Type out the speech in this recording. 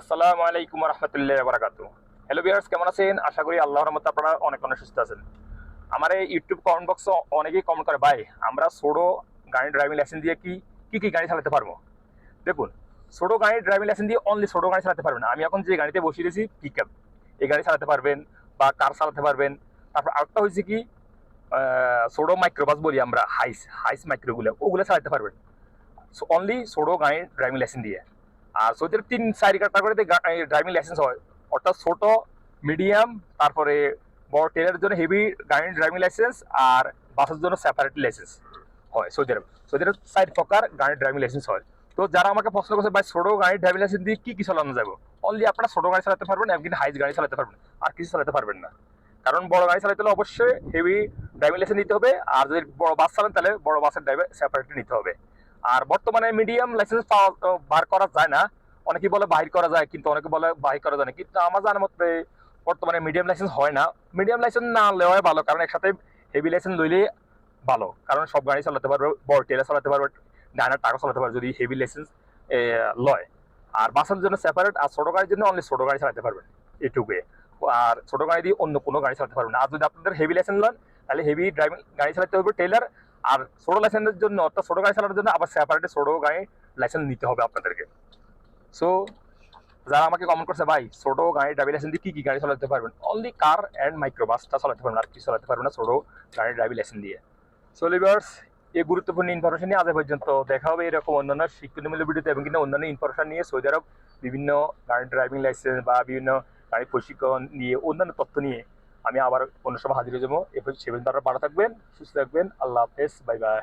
আসসালামু আলাইকুম রহমতুল্লাহ বারাকাত হ্যালো বিয়ার্স কেমন আছেন? আশা করি আল্লাহর রহমতে আপনারা অনেক অনেক সুস্থ আছেন। আমার এই ইউটিউব কমেন্ট বক্সে অনেকেই কমেন্ট করে, ভাই, আমরা ছোটো গাড়ি ড্রাইভিং লাইসেন্স দিয়ে কি কি কি গাড়ি চালাতে পারব? দেখুন ছোটো গাড়ি ড্রাইভিং লাইসেন্স দিয়ে অনলি ছোটো গাড়ি চালাতে পারবেন আমি এখন যে গাড়িতে বসিয়ে দিয়েছি পিক আপ এই গাড়ি চালাতে পারবেন বা কার চালাতে পারবেন। তারপর আরেকটা হয়েছে কি ছোটো মাইক্রোবাস বলি আমরা হাইস হাইস মাইক্রোগুলো ওগুলো চালাতে পারবেন। অনলি ছোটো গাড়ি ড্রাইভিং লাইসেন্স দিয়ে। আর সৌদির তিন চারি ক্যাটাগরিতে ড্রাইভিং লাইসেন্স হয়। অর্থাৎ ছোট মিডিয়াম তারপরে বড় ট্রেনের জন্য হেভি গাড়ি ড্রাইভিং লাইসেন্স আর বাসের জন্য সেপারেট লাইসেন্স হয় Saudi Arab. Saudi Arab side প্রকার গাড়ির ড্রাইভিং লাইসেন্স হয়। তো যারা আমাকে প্রশ্ন করছে, ভাই, ছোট গাড়ি ড্রাইভিং লাইসেন্স দিয়ে কি কি চালানো যাবে? অনলি আপনারা ছোট গাড়ি চালাতে পারবেন, একদিন হাইস গাড়ি চালাতে পারবেন। আর কিছু চালাতে পারবেন না। কারণ বড় গাড়ি চালাতে হলে অবশ্যই হেভি ড্রাইভিং লাইসেন্স নিতে হবে। আর যদি বড় বাস চালান, তাহলে বড় বাসের ড্রাইভার সেপারেট নিতে হবে। আর বর্তমানে মিডিয়াম লাইসেন্স পাওয়া, বার করা যায় না। অনেকে বলে বাহির করা যায়, কিন্তু অনেকে বলে বাহির করা যায় না। কিন্তু আমার জানার মতে বর্তমানে মিডিয়াম লাইসেন্স হয় না। মিডিয়াম লাইসেন্স না নেওয়াই ভালো, কারণ একসাথে হেভি লাইসেন্স লইলে ভালো। কারণ সব গাড়ি চালাতে পারবে, বড় টেলার চালাতে পারবে ডাইনার টাকা চালাতে পারবে যদি হেভি লাইসেন্স লয়। আর বাসের জন্য সেপারেট আর ছোট গাড়ির জন্য অনলি ছোটো গাড়ি চালাতে পারবেন এটুকুয়ে আর ছোট গাড়ি দিয়ে অন্য কোনো গাড়ি চালাতে পারবেন। আর যদি আপনাদের হেভি লাইসেন্স লন, তাহলে হেভি ড্রাইভিং গাড়ি চালাতে হবে টেলার আর ছোট লাইসেন্সের জন্য অর্থাৎ ছোট গাড়ি চালানোর জন্য আবার সেপারেটে ছোটো গাড়ি লাইসেন্স নিতে হবে আপনাদেরকে। সো যারা আমাকে কমেন্ট করছে, ভাই, ছোট গাড়ি ড্রাইভিং লাইসেন্স দিয়ে কি কি গাড়ি চালাতে পারবেন? অনলি কার অ্যান্ড মাইক্রো বাসটা চালাতে পারবেন, আর কিছু চালাতে পারবেন না, ছোট গাড়ি ড্রাইভিং লাইসেন্স দিয়ে। সো লিভার্স এই গুরুত্বপূর্ণ ইনফরমেশন নিয়ে আজ পর্যন্ত দেখা হবে। এরকম অন্যান্য শিক্ষণমূলক ভিডিওতে এবং কিন্তু অন্যান্য ইনফরমেশন নিয়ে সৌদি আরব বিভিন্ন গাড়ি ড্রাইভিং লাইসেন্স বা বিভিন্ন গাড়ি প্রশিক্ষণ নিয়ে অন্যান্য তথ্য নিয়ে আমি আবার অন্য সময় হাজির হয়ে যাব। এ সে পর্যন্ত আপনারা ভালো থাকবেন, সুস্থ থাকবেন। আল্লাহ হাফেজ, বাই বাই।